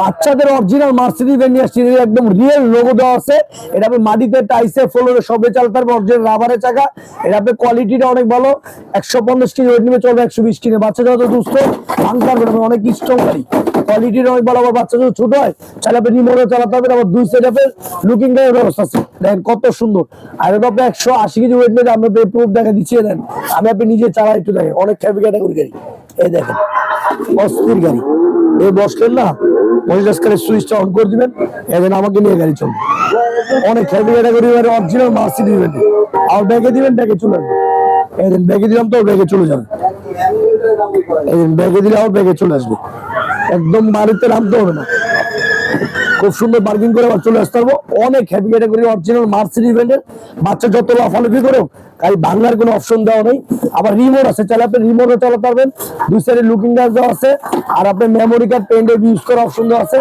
বাচ্চাদের original Mercedes নিয়ে আসছি। একদম রিয়েল লোগো দেওয়া আছে। এটা আপনি মাটিতে টাইসে, ফ্লোরে সবে চালতে পারবে অরিজিনাল রাবারের চাকা। এটা আপনি কোয়ালিটিটা অনেক ভালো। একশো পঞ্চাশ কিলো ওয়েট নিবে, চলবে একশো বিশ কিনে বাচ্চা যত দুস্থ ভাঙতে পারবে অনেক স্ট্রং গাড়ি। কোয়ালিটিটা অনেক ভালো, আবার বাচ্চা যদি ছোট হয়, তাহলে আপনি রিমোটে চালাতে পারবেন আবার দুই সাইড আপের লুকিং এর ব্যবস্থা আছে। দেখেন কত সুন্দর। আর এটা আপনি একশো আশি কেজি ওয়েট নিয়ে আমি প্রুফ দেখা দিচ্ছি দেন। আমি আপনি নিজে চালাই একটু দেখেন। অনেক হ্যাভি ক্যাটাগরি গাড়ি। এই দেখেন, অস্থির গাড়ি। এই বসলেন না? মহিলাস করে সুইচটা অন করে দিবেন এখন আমাকে নিয়ে গাড়ি চলবে। অনেক হেভি ক্যাটাগরি অরিজিনাল মার্সি দিবেন। আর ব্যাগে দিবেন, ব্যাগে চলে আসবে। এই ব্যাগে দিলাম তো, ব্যাগে চলে যাবে। এই দিন ব্যাগে দিলে আমার ব্যাগে চলে আসবে। একদম বাড়িতে নামতে হবে না। খুব সুন্দর পার্কিং করে আবার চলে আসতে পারব অনেক হ্যাপি ক্যাটাগরি অরিজিনাল মার্সিডিজ ব্র্যান্ডের বাচ্চা যত লাফালাফি করো গাড়ি বাংলার কোনো অপশন দেওয়া নেই। আবার রিমোট আছে চাইলে আপনি রিমোটও চালাতে পারবেন। দুই সাইডে লুকিং গ্লাস দেওয়া আছে। আর আপনার মেমোরি কার্ড পেন ইউজ করার অপশন দেওয়া আছে।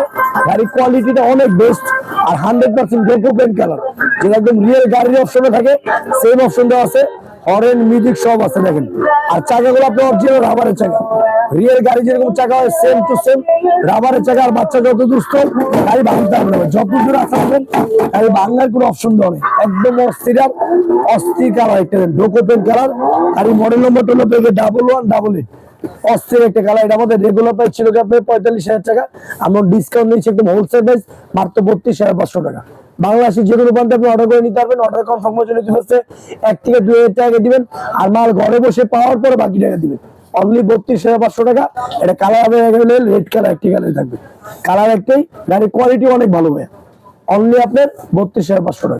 গাড়ির কোয়ালিটিটা অনেক বেস্ট আর হান্ড্রেড পার্সেন্ট গেপো পেন কালার যেটা একদম রিয়েল গাড়ির অপশনে থাকে সেম অপশন দেওয়া আছে। হরেন মিউজিক সব আছে দেখেন। আর চাকাগুলো আপনার অরিজিনাল রাবারের চাকা। রিয়েল গাড়ি যেরকম চাকা হয় সেম টু সেম রাবারের চাকা আর বাচ্চা যত দুস্থ গাড়ি ভাঙতে হবে যত দূর আসাবেন গাড়ি ভাঙার কোনো অপশন দেওয়া নেই একদম অস্থির অস্থির কালার একটা ডোকোপেন কালার গাড়ি মডেল নম্বর হলো পেয়ে ডাবল ওয়ান ডাবল এইট অস্থির একটা কালার এটা আমাদের রেগুলার প্রাইস ছিল আপনার পঁয়তাল্লিশ হাজার টাকা। আমরা ডিসকাউন্ট নিচ্ছি একদম হোলসেল প্রাইস মাত্র বত্রিশ হাজার পাঁচশো টাকা। বাংলাদেশের যে কোনো প্রান্তে আপনি অর্ডার করে নিতে পারবেন। অর্ডার কনফার্ম করে নিতে হচ্ছে এক থেকে দুই হাজার টাকা দিবেন। আর মাল ঘরে বসে পাওয়ার পরে বাকি টাকা দিবেন। অনলি বত্রিশ হাজার পাঁচশো টাকা। এটা কালার হবে রেড কালার একটি কালার থাকবে। কালার একটাই, গাড়ির কোয়ালিটি অনেক ভালো হবে অনলি আপনার বত্রিশ হাজার পাঁচশো টাকা।